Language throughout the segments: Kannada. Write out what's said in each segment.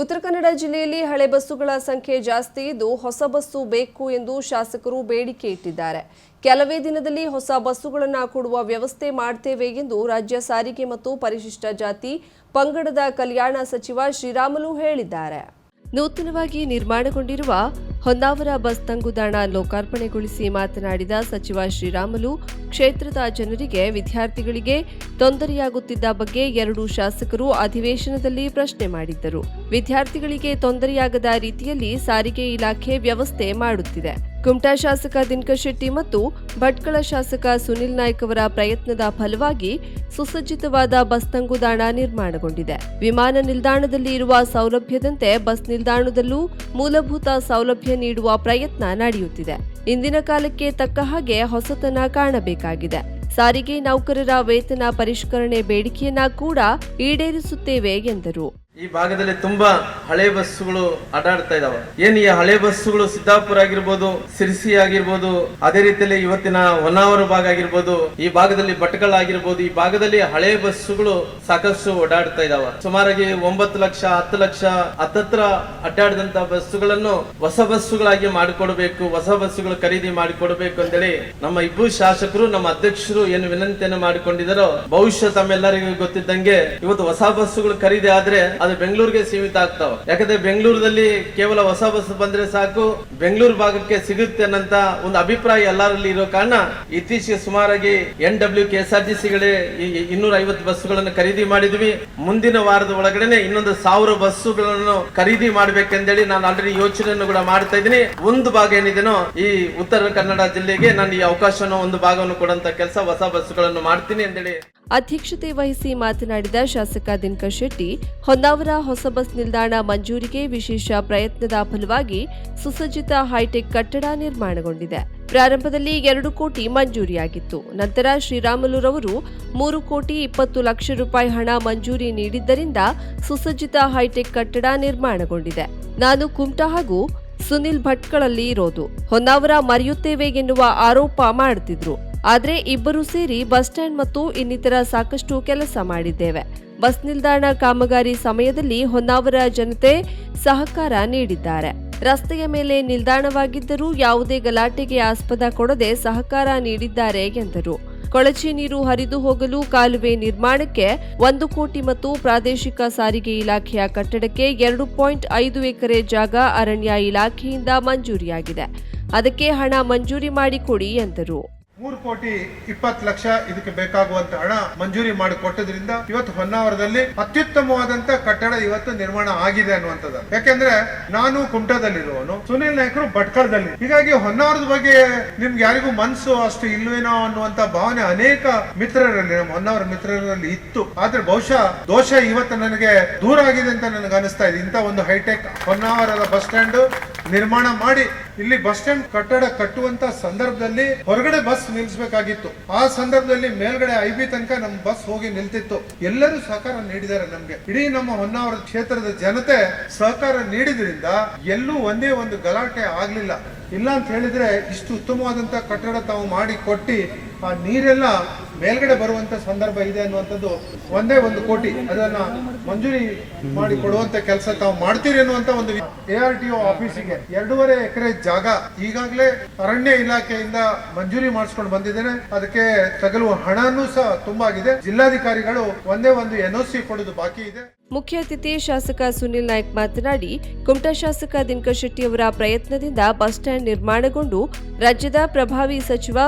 ಉತ್ತರ ಕನ್ನಡ ಜಿಲ್ಲೆಯಲ್ಲಿ ಹಳೆ ಬಸ್ಸುಗಳ ಸಂಖ್ಯೆ ಜಾಸ್ತಿ ಇದ್ದು ಹೊಸ ಬಸ್ಸು ಬೇಕು ಎಂದು ಶಾಸಕರು ಬೇಡಿಕೆ ಇಟ್ಟಿದ್ದಾರೆ. ಕೆಲವೇ ದಿನದಲ್ಲಿ ಹೊಸ ಬಸ್ಸುಗಳನ್ನು ಕೊಡುವ ವ್ಯವಸ್ಥೆ ಮಾಡ್ತೇವೆ ಎಂದು ರಾಜ್ಯ ಸಾರಿಗೆ ಮತ್ತು ಪರಿಶಿಷ್ಟ ಜಾತಿ ಪಂಗಡದ ಕಲ್ಯಾಣ ಸಚಿವ ಶ್ರೀರಾಮುಲು ಹೇಳಿದ್ದಾರೆ. ನೂತನವಾಗಿ ನಿರ್ಮಾಣಗೊಂಡಿರುವ ಹೊನ್ನಾವರ ಬಸ್ ತಂಗುದಾಣ ಲೋಕಾರ್ಪಣೆಗೊಳಿಸಿ ಮಾತನಾಡಿದ ಸಚಿವ ಶ್ರೀರಾಮುಲು, ಕ್ಷೇತ್ರದ ಜನರಿಗೆ, ವಿದ್ಯಾರ್ಥಿಗಳಿಗೆ ತೊಂದರೆಯಾಗುತ್ತಿದ್ದ ಬಗ್ಗೆ ಎರಡು ಶಾಸಕರು ಅಧಿವೇಶನದಲ್ಲಿ ಪ್ರಶ್ನೆ ಮಾಡಿದ್ದರು. ವಿದ್ಯಾರ್ಥಿಗಳಿಗೆ ತೊಂದರೆಯಾಗದ ರೀತಿಯಲ್ಲಿ ಸಾರಿಗೆ ಇಲಾಖೆ ವ್ಯವಸ್ಥೆ ಮಾಡುತ್ತಿದೆ. ಕುಮಟಾ ಶಾಸಕ ದಿನಕರ್ ಶೆಟ್ಟಿ ಮತ್ತು ಭಟ್ಕಳ ಶಾಸಕ ಸುನಿಲ್ ನಾಯ್ಕ್ ಅವರ ಪ್ರಯತ್ನದ ಫಲವಾಗಿ ಸುಸಜ್ಜಿತವಾದ ಬಸ್ ತಂಗುದಾಣ ನಿರ್ಮಾಣಗೊಂಡಿದೆ. ವಿಮಾನ ನಿಲ್ದಾಣದಲ್ಲಿ ಇರುವ ಸೌಲಭ್ಯದಂತೆ ಬಸ್ ನಿಲ್ದಾಣದಲ್ಲೂ ಮೂಲಭೂತ ಸೌಲಭ್ಯ ನೀಡುವ ಪ್ರಯತ್ನ ನಡೆಯುತ್ತಿದೆ. ಇಂದಿನ ಕಾಲಕ್ಕೆ ತಕ್ಕ ಹಾಗೆ ಹೊಸತನ ಕಾಣಬೇಕಾಗಿದೆ. ಸಾರಿಗೆ ನೌಕರರ ವೇತನ ಪರಿಷ್ಕರಣೆ ಬೇಡಿಕೆಯನ್ನ ಕೂಡ ಈಡೇರಿಸುತ್ತೇವೆ ಎಂದರು. ಈ ಭಾಗದಲ್ಲಿ ತುಂಬಾ ಹಳೆ ಬಸ್ಸುಗಳು ಅಡ್ಡಾಡ್ತಾ ಇದಾವೆ. ಏನ್ ಈ ಹಳೆ ಬಸ್ಸುಗಳು ಸಿದ್ದಾಪುರ ಆಗಿರ್ಬೋದು, ಸಿರ್ಸಿ ಆಗಿರ್ಬೋದು, ಅದೇ ರೀತಿಯಲ್ಲಿ ಇವತ್ತಿನ ಹೊನ್ನಾವರ ಭಾಗ ಆಗಿರ್ಬೋದು, ಈ ಭಾಗದಲ್ಲಿ ಭಟ್ಕಳ ಆಗಿರ್ಬೋದು, ಈ ಭಾಗದಲ್ಲಿ ಹಳೆ ಬಸ್ಸುಗಳು ಸಾಕಷ್ಟು ಓಡಾಡ್ತಾ ಇದಾವೆ. ಸುಮಾರಾಗಿ ಒಂಬತ್ತು ಲಕ್ಷ, ಹತ್ತು ಲಕ್ಷ, ಹತ್ತತ್ರ ಅಡ್ಡಾಡಿದಂತ ಬಸ್ಸುಗಳನ್ನು ಹೊಸ ಬಸ್ಸುಗಳಾಗಿ ಮಾಡಿಕೊಡ್ಬೇಕು, ಹೊಸ ಬಸ್ಸುಗಳು ಖರೀದಿ ಮಾಡಿಕೊಡ್ಬೇಕು ಅಂತೇಳಿ ನಮ್ಮ ಇಬ್ಬರು ಶಾಸಕರು, ನಮ್ಮ ಅಧ್ಯಕ್ಷರು ಏನು ವಿನಂತಿಯನ್ನು ಮಾಡಿಕೊಂಡಿದ್ದಾರೋ ಬಹುಶಃ ತಮ್ಮೆಲ್ಲರಿಗೂ ಗೊತ್ತಿದ್ದಂಗೆ ಇವತ್ತು ಹೊಸ ಬಸ್ಸುಗಳು ಖರೀದಿ ಆದ್ರೆ ಅದು ಬೆಂಗಳೂರಿಗೆ ಸೀಮಿತ ಆಗ್ತಾವ. ಯಾಕಂದ್ರೆ ಬೆಂಗಳೂರಲ್ಲಿ ಕೇವಲ ಹೊಸ ಬಸ್ ಬಂದ್ರೆ ಸಾಕು, ಬೆಂಗಳೂರು ಭಾಗಕ್ಕೆ ಸಿಗುತ್ತೆ ಅನ್ನಂತ ಒಂದು ಅಭಿಪ್ರಾಯ ಎಲ್ಲರಲ್ಲಿ ಇರೋ ಕಾರಣ ಇತ್ತೀಚೆಗೆ ಸುಮಾರಾಗಿ N W K R T ಸಿಗಳೇ ಇನ್ನೂರ ಐವತ್ತು ಬಸ್ಸುಗಳನ್ನು ಖರೀದಿ ಮಾಡಿದ್ವಿ. ಮುಂದಿನ ವಾರದ ಒಳಗಡೆ ಇನ್ನೊಂದು ಸಾವಿರ ಬಸ್ಸುಗಳನ್ನು ಖರೀದಿ ಮಾಡ್ಬೇಕೆಂದೇಳಿ ನಾನು ಆಲ್ರೆಡಿ ಯೋಚನೆಯನ್ನು ಕೂಡ ಮಾಡ್ತಾ ಇದ್ದೀನಿ. ಒಂದು ಭಾಗ ಏನಿದೆನೋ ಈ ಉತ್ತರ ಕನ್ನಡ ಜಿಲ್ಲೆಗೆ ನಾನು ಈ ಅವಕಾಶವನ್ನು ಒಂದು ಭಾಗವನ್ನು ಕೊಡುವಂತ ಕೆಲಸ ಹೊಸ ಬಸ್ಸುಗಳನ್ನು ಮಾಡ್ತೀನಿ ಅಂತೇಳಿ ಅಧ್ಯಕ್ಷತೆ ವಹಿಸಿ ಮಾತನಾಡಿದ ಶಾಸಕ ದಿನಕರ್ ಶೆಟ್ಟಿ, ಹೊನ್ನಾವರ ಹೊಸ ಬಸ್ ನಿಲ್ದಾಣ ಮಂಜೂರಿಗೆ ವಿಶೇಷ ಪ್ರಯತ್ನದ ಫಲವಾಗಿ ಸುಸಜ್ಜಿತ ಹೈಟೆಕ್ ಕಟ್ಟಡ ನಿರ್ಮಾಣಗೊಂಡಿದೆ. ಪ್ರಾರಂಭದಲ್ಲಿ ಎರಡು ಕೋಟಿ ಮಂಜೂರಿಯಾಗಿತ್ತು. ನಂತರ ಶ್ರೀರಾಮುಲುರವರು ಮೂರು ಕೋಟಿ ಇಪ್ಪತ್ತು ಲಕ್ಷ ರೂಪಾಯಿ ಹಣ ಮಂಜೂರಿ ನೀಡಿದ್ದರಿಂದ ಸುಸಜ್ಜಿತ ಹೈಟೆಕ್ ಕಟ್ಟಡ ನಿರ್ಮಾಣಗೊಂಡಿದೆ. ನಾನು ಕುಮಟಾ ಹಾಗೂ ಸುನಿಲ್ ಭಟ್ಕಳಲ್ಲಿ ಇರೋದು. ಹೊನ್ನಾವರ ಮರೆಯುತ್ತೇವೆ ಎನ್ನುವ ಆರೋಪ ಮಾಡುತ್ತಿದ್ರು ಆದ್ರೆ ಇಬ್ಬರು ಸೇರಿ ಬಸ್ ಸ್ಟ್ಯಾಂಡ್ ಮತ್ತು ಇನ್ನಿತರ ಸಾಕಷ್ಟು ಕೆಲಸ ಮಾಡಿದ್ದೇವೆ. ಬಸ್ ನಿಲ್ದಾಣ ಕಾಮಗಾರಿ ಸಮಯದಲ್ಲಿ ಹೊನ್ನಾವರ ಜನತೆ ಸಹಕಾರ ನೀಡಿದ್ದಾರೆ. ರಸ್ತೆಯ ಮೇಲೆ ನಿಲ್ದಾಣವಾಗಿದ್ದರೂ ಯಾವುದೇ ಗಲಾಟೆಗೆ ಆಸ್ಪದ ಕೊಡದೆ ಸಹಕಾರ ನೀಡಿದ್ದಾರೆ ಎಂದರು. ಕೊಳಚೆ ನೀರು ಹರಿದು ಹೋಗಲು ಕಾಲುವೆ ನಿರ್ಮಾಣಕ್ಕೆ ಒಂದು ಕೋಟಿ ಮತ್ತು ಪ್ರಾದೇಶಿಕ ಸಾರಿಗೆ ಇಲಾಖೆಯ ಕಟ್ಟಡಕ್ಕೆ ಎರಡು ಪಾಯಿಂಟ್ ಐದು ಎಕರೆ ಜಾಗ ಅರಣ್ಯ ಇಲಾಖೆಯಿಂದ ಮಂಜೂರಿಯಾಗಿದೆ. ಅದಕ್ಕೆ ಹಣ ಮಂಜೂರಿ ಮಾಡಿಕೊಡಿ ಎಂದರು. ಮೂರು ಕೋಟಿ ಇಪ್ಪತ್ತು ಲಕ್ಷ ಇದಕ್ಕೆ ಬೇಕಾಗುವಂತ ಹಣ ಮಂಜೂರಿ ಮಾಡಿ ಕೊಟ್ಟದ್ರಿಂದ ಇವತ್ತು ಹೊನ್ನಾವರದಲ್ಲಿ ಅತ್ಯುತ್ತಮವಾದಂತ ಕಟ್ಟಡ ಇವತ್ತು ನಿರ್ಮಾಣ ಆಗಿದೆ ಅನ್ನುವಂಥದ್ದು. ಯಾಕೆಂದ್ರೆ ನಾನು ಕುಮಟದಲ್ಲಿರುವವನು, ಸುನಿಲ್ ನಾಯಕರು ಭಟ್ಕಳದಲ್ಲಿ. ಹೀಗಾಗಿ ಹೊನ್ನಾವರದ ಬಗ್ಗೆ ನಿಮ್ಗೆ ಯಾರಿಗೂ ಮನಸ್ಸು ಅಷ್ಟು ಇಲ್ವೇನೋ ಅನ್ನುವಂತ ಭಾವನೆ ಅನೇಕ ಮಿತ್ರರಲ್ಲಿ, ನಮ್ಮ ಹೊನ್ನಾವರ ಮಿತ್ರರಲ್ಲಿ ಇತ್ತು. ಆದ್ರೆ ಬಹುಶಃ ದೋಷ ಇವತ್ತು ನನಗೆ ದೂರ ಆಗಿದೆ ಅಂತ ನನಗೆ ಅನಿಸ್ತಾ ಇದೆ. ಇಂಥ ಒಂದು ಹೈಟೆಕ್ ಹೊನ್ನಾವರದ ಬಸ್ ಸ್ಟ್ಯಾಂಡ್ ನಿರ್ಮಾಣ ಮಾಡಿ ಇಲ್ಲಿ ಬಸ್ ಸ್ಟ್ಯಾಂಡ್ ಕಟ್ಟಡ ಕಟ್ಟುವಂತ ಸಂದರ್ಭದಲ್ಲಿ ಹೊರಗಡೆ ಬಸ್ ನಿಲ್ಲಿಸಬೇಕಾಗಿತ್ತು ಆ ಸಂದರ್ಭದಲ್ಲಿ ಮೇಲ್ಗಡೆ ಐ ಬಿ ತನಕ ನಮ್ ಬಸ್ ಹೋಗಿ ನಿಲ್ತಿತ್ತು. ಎಲ್ಲರೂ ಸಹಕಾರ ನೀಡಿದ್ದಾರೆ ನಮ್ಗೆ. ಇಡೀ ನಮ್ಮ ಹೊನ್ನಾವರ ಕ್ಷೇತ್ರದ ಜನತೆ ಸಹಕಾರ ನೀಡಿದ್ರಿಂದ ಎಲ್ಲೂ ಒಂದೇ ಒಂದು ಗಲಾಟೆ ಆಗ್ಲಿಲ್ಲ. ಇಲ್ಲ ಅಂತ ಹೇಳಿದ್ರೆ ಇಷ್ಟು ಉತ್ತಮವಾದಂತ ಕಟ್ಟಡ ತಾವು ಮಾಡಿ ಕೊಟ್ಟಿ ಆ ನೀರೆಲ್ಲ ಮೇಲ್ಗಡೆ ಬರುವಂತ ಸಂದರ್ಭ ಇದೆ ಅನ್ನುವಂಥದ್ದು ಒಂದೇ ಒಂದು ಕೋಟಿ. ಅದನ್ನ ಮಂಜೂರಿ ಮಾಡಿ ಕೊಡುವಂತ ಕೆಲಸ ತಾವು ಮಾಡ್ತೀರಿ ಅನ್ನುವಂತ ಒಂದು ಎ ಆರ್ ಟಿ ಒ ಆಫೀಸಿಗೆ ಎರಡೂವರೆ ಎಕರೆ ಜಾಗ ಈಗಾಗಲೇ ಅರಣ್ಯ ಇಲಾಖೆಯಿಂದ ಮಂಜೂರಿ ಮಾಡಿಸ್ಕೊಂಡು ಬಂದಿದ್ದೇನೆ. ಅದಕ್ಕೆ ತಗಲುವ ಹಣನೂ ಸಹ ತುಂಬಾಗಿದೆ ಜಿಲ್ಲಾಧಿಕಾರಿಗಳು ಒಂದೇ ಒಂದು ಎನ್ ಸಿ ಕೊಡೋದು ಬಾಕಿ ಇದೆ. ಮುಖ್ಯ ಅತಿಥಿ ಶಾಸಕ ಸುನಿಲ್ ನಾಯ್ಕ್ ಮಾತನಾಡಿ, ಕುಮಟಾ ಶಾಸಕ ದಿನಕರ್ ಶೆಟ್ಟಿ ಅವರ ಪ್ರಯತ್ನದಿಂದ ಬಸ್ ಸ್ಟ್ಯಾಂಡ್ ನಿರ್ಮಾಣಗೊಂಡು ರಾಜ್ಯದ ಪ್ರಭಾವಿ ಸಚಿವ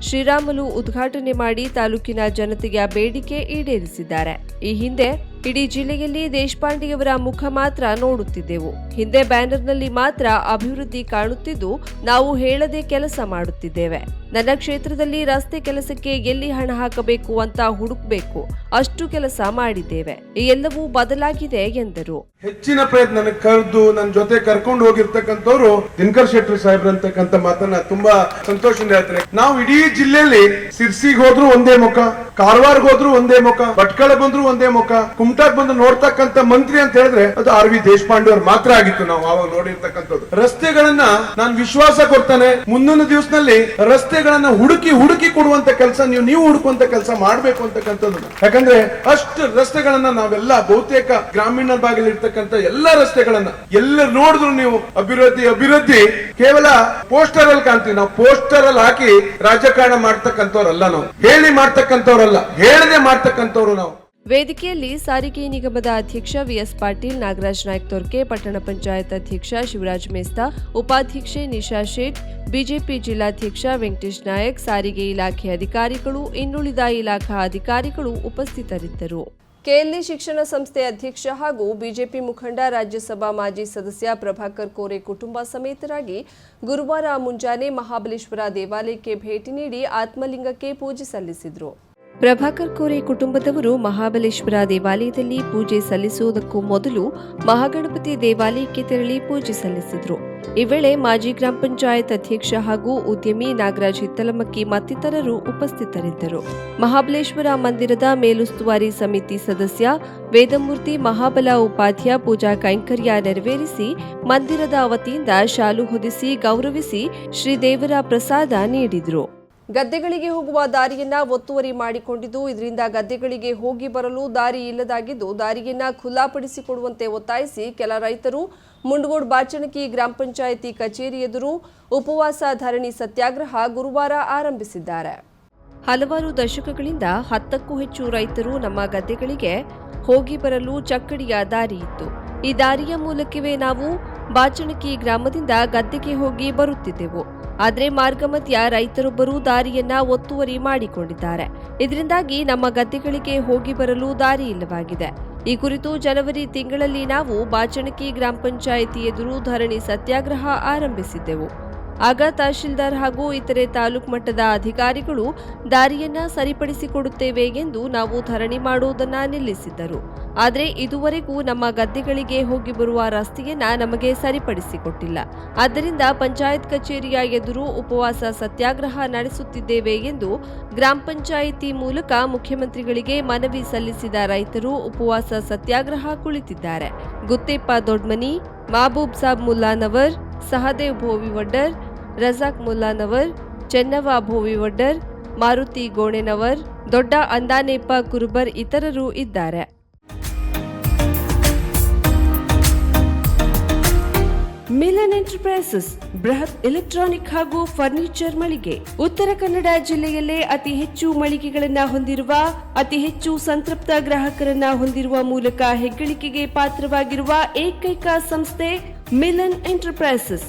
ಶ್ರೀರಾಮುಲು ಉದ್ಘಾಟನೆ ಮಾಡಿ ತಾಲೂಕಿನ ಜನತೆಯ ಬೇಡಿಕೆ ಈಡೇರಿಸಿದ್ದಾರೆ. ಈ ಹಿಂದೆ ಇಡೀ ಜಿಲ್ಲೆಯಲ್ಲಿ ದೇಶಪಾಂಡೆಯವರ ಮುಖ ಮಾತ್ರ ನೋಡುತ್ತಿದ್ದೆವು. ಹಿಂದೆ ಬ್ಯಾನರ್ನಲ್ಲಿ ಮಾತ್ರ ಅಭಿವೃದ್ಧಿ ಕಾಣುತ್ತಿದ್ದು, ನಾವು ಹೇಳದೆ ಕೆಲಸ ಮಾಡುತ್ತಿದ್ದೇವೆ. ನನ್ನ ಕ್ಷೇತ್ರದಲ್ಲಿ ರಸ್ತೆ ಕೆಲಸಕ್ಕೆ ಎಲ್ಲಿ ಹಣ ಹಾಕಬೇಕು ಅಂತ ಹುಡುಕಬೇಕು. ಅಷ್ಟು ಕೆಲಸ ಮಾಡಿದ್ದೇವೆ. ಎಲ್ಲವೂ ಬದಲಾಗಿದೆ ಎಂದರು. ಹೆಚ್ಚಿನ ಪ್ರಯತ್ನ ಕರೆದು ನನ್ನ ಜೊತೆ ಕರ್ಕೊಂಡು ಹೋಗಿರ್ತಕ್ಕಂಥವ್ರು ದಿನಕರ್ ಶೆಟ್ಟಿ ಸಾಹೇಬ್ರು ಮಾತನ್ನ ತುಂಬಾ ಸಂತೋಷದಿಂದ ಹೇಳ್ತಾರೆ. ನಾವು ಇಡೀ ಜಿಲ್ಲೆಯಲ್ಲಿ ಸಿರ್ಸಿಗೆ ಹೋದ್ರು ಒಂದೇ ಮುಖ. ಕಾರವಾರ್ಗೆ ಹೋದ್ರು ಒಂದೇ ಮುಖ, ಭಟ್ಕಳ ಬಂದ್ರು ಒಂದೇ ಮುಖ, ಕುಮಟಾಕ್ ಬಂದು ನೋಡ್ತಕ್ಕಂತ ಮಂತ್ರಿ ಅಂತ ಹೇಳಿದ್ರೆ ಅದು ಆರ್ ವಿ ದೇಶಪಾಂಡೆ ಅವ್ರು ಮಾತ್ರ ಆಗಿತ್ತು ನಾವು ಅವಾಗ ನೋಡಿರ್ತಕ್ಕಂಥದ್ದು. ರಸ್ತೆಗಳನ್ನ ನಾನು ವಿಶ್ವಾಸ ಕೊಡ್ತಾನೆ ಮುಂದಿನ ದಿವಸದಲ್ಲಿ ರಸ್ತೆಗಳನ್ನ ಹುಡುಕಿ ಹುಡುಕಿ ಕೊಡುವಂತ ಕೆಲಸ ನೀವು ನೀವು ಹುಡುಕುವಂತ ಕೆಲಸ ಮಾಡ್ಬೇಕು ಅಂತಕ್ಕಂಥದ್ದು. ಯಾಕಂದ್ರೆ ಅಷ್ಟು ರಸ್ತೆಗಳನ್ನ ನಾವೆಲ್ಲ ಬಹುತೇಕ ಗ್ರಾಮೀಣ ಭಾಗದಲ್ಲಿ ಇರ್ತಕ್ಕಂಥ ಎಲ್ಲಾ ರಸ್ತೆಗಳನ್ನ ಎಲ್ಲ ನೋಡಿದ್ರು ನೀವು, ಅಭಿವೃದ್ಧಿ ಅಭಿವೃದ್ಧಿ, ಕೇವಲ ಪೋಸ್ಟರ್ ಅಲ್ಲಿ ಕಾಣ್ತೀವಿ, ನಾವು ಪೋಸ್ಟರ್ ಅಲ್ಲಿ ಹಾಕಿ ರಾಜಕಾರಣ ಮಾಡ್ತಕ್ಕಂಥವ್ರಲ್ಲ ನಾವು. ಹೇಳಿ ಮಾಡ್ತಕ್ಕಂಥವ್ರಲ್ಲ. ಹೇಳದೆ ಮಾಡ್ತಕ್ಕಂಥವ್ರು ನಾವು. ವೇದಿಕೆಯಲ್ಲಿ ಸಾರಿಗೆ ನಿಗಮದ ಅಧ್ಯಕ್ಷ ವಿಎಸ್ ಪಾಟೀಲ್ ನಾಗರಾಜ್ ನಾಯ್ಕ್ ತೋರ್ಕೆ ಪಟ್ಟಣ ಪಂಚಾಯತ್ ಅಧ್ಯಕ್ಷ ಶಿವರಾಜ್ ಮೇಸ್ತಾ ಉಪಾಧ್ಯಕ್ಷೆ ನಿಶಾ ಶೇಟ್ ಬಿಜೆಪಿ ಜಿಲ್ಲಾಧ್ಯಕ್ಷ ವೆಂಕಟೇಶ್ ನಾಯಕ್ ಸಾರಿಗೆ ಇಲಾಖೆ ಅಧಿಕಾರಿಗಳು ಇನ್ನುಳಿದ ಇಲಾಖಾ ಅಧಿಕಾರಿಗಳು ಉಪಸ್ಥಿತರಿದ್ದರು. ಕೆಎಲ್ಇ ಶಿಕ್ಷಣ ಸಂಸ್ಥೆ ಅಧ್ಯಕ್ಷ ಹಾಗೂ ಬಿಜೆಪಿ ಮುಖಂಡ ರಾಜ್ಯಸಭಾ ಮಾಜಿ ಸದಸ್ಯ ಪ್ರಭಾಕರ್ ಕೋರೆ ಕುಟುಂಬ ಸಮೇತರಾಗಿ ಗುರುವಾರ ಮುಂಜಾನೆ ಮಹಾಬಲೇಶ್ವರ ದೇವಾಲಯಕ್ಕೆ ಭೇಟಿ ನೀಡಿ ಆತ್ಮಲಿಂಗಕ್ಕೆ ಪೂಜೆ ಸಲ್ಲಿಸಿದರು. ಪ್ರಭಾಕರ್ ಕೋರೆ ಕುಟುಂಬದವರು ಮಹಾಬಲೇಶ್ವರ ದೇವಾಲಯದಲ್ಲಿ ಪೂಜೆ ಸಲ್ಲಿಸುವುದಕ್ಕೂ ಮೊದಲು ಮಹಾಗಣಪತಿ ದೇವಾಲಯಕ್ಕೆ ತೆರಳಿ ಪೂಜೆ ಸಲ್ಲಿಸಿದರು. ಈ ವೇಳೆ ಮಾಜಿ ಗ್ರಾಮ ಪಂಚಾಯತ್ ಅಧ್ಯಕ್ಷ ಹಾಗೂ ಉದ್ಯಮಿ ನಾಗರಾಜ್ ಹಿತ್ತಲಮಕ್ಕಿ ಮತ್ತಿತರರು ಉಪಸ್ಥಿತರಿದ್ದರು. ಮಹಾಬಲೇಶ್ವರ ಮಂದಿರದ ಮೇಲುಸ್ತುವಾರಿ ಸಮಿತಿ ಸದಸ್ಯ ವೇದಮೂರ್ತಿ ಮಹಾಬಲ ಉಪಾಧ್ಯ ಪೂಜಾ ಕೈಂಕರ್ಯ ನೆರವೇರಿಸಿ ಮಂದಿರದ ವತಿಯಿಂದ ಶಾಲು ಹೊದಿಸಿ ಗೌರವಿಸಿ ಶ್ರೀದೇವರ ಪ್ರಸಾದ ನೀಡಿದರು. ಗದ್ದೆಗಳಿಗೆ ಹೋಗುವ ದಾರಿಯನ್ನ ಒತ್ತುವರಿ ಮಾಡಿಕೊಂಡಿದ್ದು, ಇದರಿಂದ ಗದ್ದೆಗಳಿಗೆ ಹೋಗಿ ಬರಲು ದಾರಿ ಇಲ್ಲದಾಗಿದ್ದು, ದಾರಿಯನ್ನ ಖುಲ್ಲಾಪಡಿಸಿಕೊಡುವಂತೆ ಒತ್ತಾಯಿಸಿ ಕೆಲ ರೈತರು ಮುಂಡಗೋಡ್ ಬಾಚಣಕಿ ಗ್ರಾಮ ಪಂಚಾಯಿತಿ ಕಚೇರಿ ಎದುರು ಉಪವಾಸ ಧರಣಿ ಸತ್ಯಾಗ್ರಹ ಗುರುವಾರ ಆರಂಭಿಸಿದ್ದಾರೆ. ಹಲವಾರು ದಶಕಗಳಿಂದ ಹತ್ತಕ್ಕೂ ಹೆಚ್ಚು ರೈತರು ನಮ್ಮ ಗದ್ದೆಗಳಿಗೆ ಹೋಗಿ ಬರಲು ಚಕ್ಕಡಿಯ ದಾರಿ ಇತ್ತು. ಈ ದಾರಿಯ ಮೂಲಕವೇ ನಾವು ಬಾಚಣಕಿ ಗ್ರಾಮದಿಂದ ಗದ್ದೆಗೆ ಹೋಗಿ ಬರುತ್ತಿದ್ದೆವು. ಆದರೆ ಮಾರ್ಗಮಧ್ಯ ರೈತರೊಬ್ಬರು ದಾರಿಯನ್ನ ಒತ್ತುವರಿ ಮಾಡಿಕೊಂಡಿದ್ದಾರೆ. ಇದರಿಂದಾಗಿ ನಮ್ಮ ಗದ್ದೆಗಳಿಗೆ ಹೋಗಿ ಬರಲು ದಾರಿ ಇಲ್ಲವಾಗಿದೆ. ಈ ಕುರಿತು ಜನವರಿ ತಿಂಗಳಲ್ಲಿ ನಾವು ಬಾಚಣಕಿ ಗ್ರಾಮ ಪಂಚಾಯಿತಿ ಎದುರು ಧರಣಿ ಸತ್ಯಾಗ್ರಹ ಆರಂಭಿಸಿದ್ದೆವು. ಆಗ ತಹಶೀಲ್ದಾರ್ ಹಾಗೂ ಇತರೆ ತಾಲೂಕು ಮಟ್ಟದ ಅಧಿಕಾರಿಗಳು ದಾರಿಯನ್ನ ಸರಿಪಡಿಸಿಕೊಡುತ್ತೇವೆ ಎಂದು ನಾವು ಧರಣಿ ಮಾಡುವುದನ್ನ ನಿಲ್ಲಿಸಿದ್ದರು. ಆದರೆ ಇದುವರೆಗೂ ನಮ್ಮ ಗದ್ದೆಗಳಿಗೆ ಹೋಗಿ ಬರುವ ರಸ್ತೆಯನ್ನ ನಮಗೆ ಸರಿಪಡಿಸಿಕೊಟ್ಟಿಲ್ಲ. ಆದ್ದರಿಂದ ಪಂಚಾಯತ್ ಕಚೇರಿಯ ಎದುರು ಉಪವಾಸ ಸತ್ಯಾಗ್ರಹ ನಡೆಸುತ್ತಿದ್ದೇವೆ ಎಂದು ಗ್ರಾಮ ಪಂಚಾಯಿತಿ ಮೂಲಕ ಮುಖ್ಯಮಂತ್ರಿಗಳಿಗೆ ಮನವಿ ಸಲ್ಲಿಸಿದ ರೈತರು ಉಪವಾಸ ಸತ್ಯಾಗ್ರಹ ಕುಳಿತಿದ್ದಾರೆ. ಗುತ್ತೇಪ್ಪ ದೊಡ್ಮನಿ ಮಹಬೂಬ್ ಸಾಬ್ ಮುಲ್ಲಾನವರ್, ಸಹದೇವ್ ಭೋವಿವಡ್ಡರ್ ರಜಾಕ್ ಮುಲ್ಲಾನವರ್ ಚೆನ್ನವ ಭೋವಿವಡ್ಡರ್ ಮಾರುತಿ ಗೋಣೆನವರ್, ದೊಡ್ಡ ಅಂದಾನೇಪ ಕುರುಬರ್ ಇತರರು ಇದ್ದಾರೆ. ಮಿಲನ್ ಎಂಟರ್ಪ್ರೈಸಸ್, ಬೃಹತ್ ಎಲೆಕ್ಟ್ರಾನಿಕ್ ಹಾಗೂ ಫರ್ನಿಚರ್ ಮಳಿಗೆ. ಉತ್ತರ ಕನ್ನಡ ಜಿಲ್ಲೆಯಲ್ಲೇ ಅತಿ ಹೆಚ್ಚು ಮಳಿಗೆಗಳನ್ನು ಹೊಂದಿರುವ, ಅತಿ ಹೆಚ್ಚು ಸಂತೃಪ್ತ ಗ್ರಾಹಕರನ್ನ ಹೊಂದಿರುವ ಮೂಲಕ ಹೆಗ್ಗಳಿಕೆಗೆ ಪಾತ್ರವಾಗಿರುವ ಏಕೈಕ ಸಂಸ್ಥೆ ಮಿಲನ್ ಎಂಟರ್ಪ್ರೈಸಸ್.